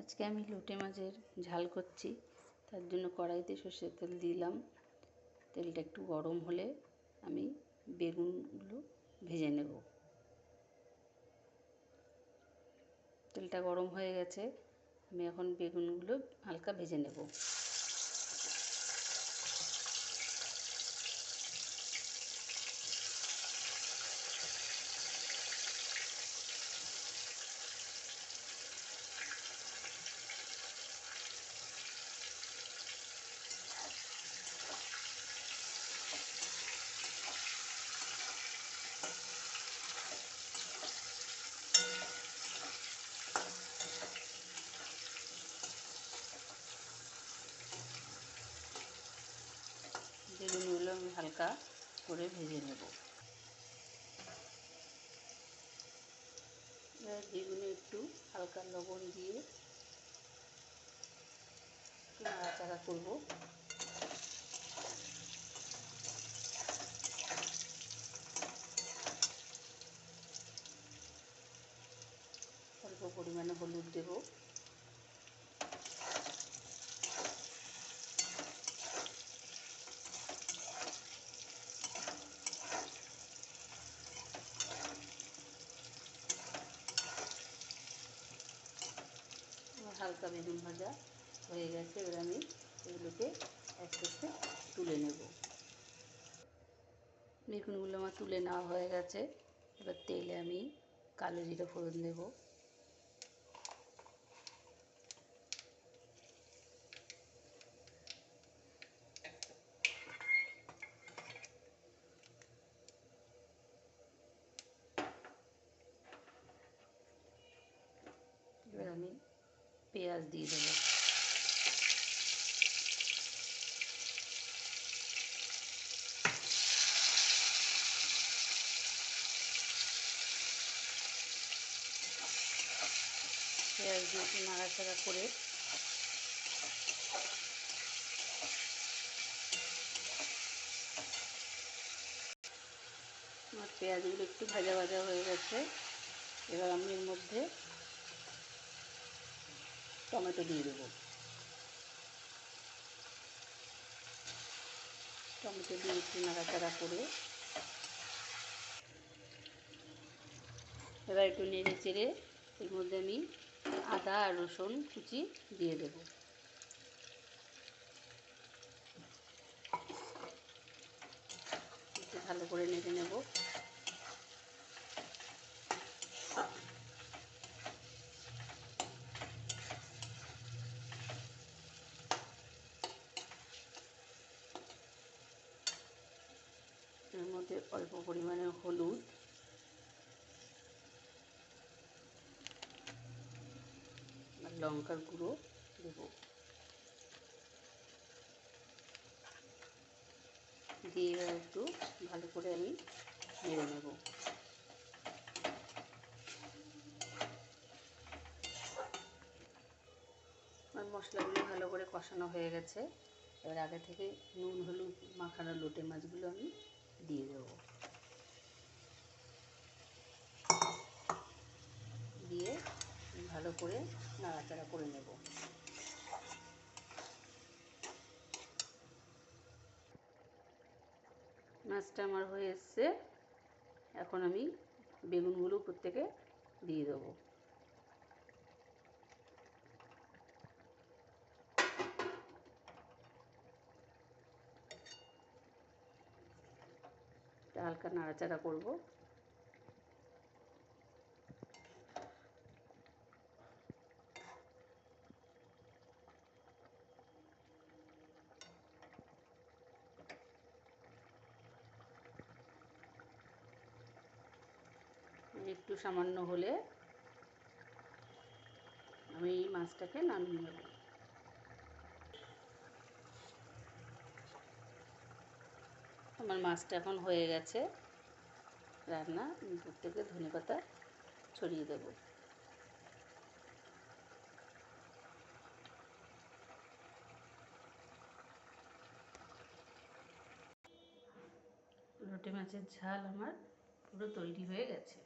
আজকে আমি লোটে মাছের ঝাল করছি, তার জন্য কড়াইতে সর্ষের তেল দিলাম। তেলটা একটু গরম হলে আমি বেগুনগুলো ভেজে নেব। তেলটা গরম হয়ে গেছে, আমি এখন বেগুনগুলো হালকা ভেজে নেব বেগুনগুলো আমি হালকা করে ভেজে নেব। বেগুনে একটু হালকা লবণ দিয়ে একটু নাড়াচাড়া করব। অল্প পরিমাণে হলুদ দেবো। হালকা বেগুন ভাজা হয়ে গেছে, এবার আমি এগুলোকে আস্তে আস্তে তুলে নেব। বেগুনগুলো আমার তুলে নেওয়া হয়ে গেছে। এবার তেলে আমি কালো জিরে ফোড়ন দেব এবার আমি পেঁয়াজ দিয়ে দেবো। পেঁয়াজ দিয়ে একটু নাড়াচাড়া করে আমার পেঁয়াজগুলো একটু ভাজা ভাজা হয়ে গেছে। এবার আমি এর মধ্যে টমেটো দিয়ে দেব। টমেটো দিয়ে একটু নাড়াচাড়া করে। এবার একটু নেড়ে চেড়ে এর মধ্যে আমি আদা আর রসুন কুচি দিয়ে দেব একটু ভালো করে নেড়ে নেব এর মধ্যে অল্প পরিমাণে হলুদ। আর লঙ্কার গুঁড়ো দেব। দিয়ে একটু ভালো করে আমি নেড়ে নেব। আমার মশলাগুলো ভালো করে কষানো হয়ে গেছে। এবার আগে থেকে নুন, হলুদ, মাখানো লোটে মাছগুলো আমি দিয়ে দেবো দিয়ে ভালো করে নাড়াচাড়া করে নেব। মাছটা আমার হয়ে এসছে। এখন আমি বেগুনগুলো থেকে দিয়ে দেবো। হালকা নাড়াচাড়া করব। একটু সামান্য হলে আমি এই মাছটাকে নামিয়ে নেব। আমার মাছটা এখন হয়ে গেছে। রান্না উপর থেকে ধনে পাতা ছড়িয়ে দেব। রুটি মাছের ঝাল আমার পুরো তৈরি হয়ে গেছে।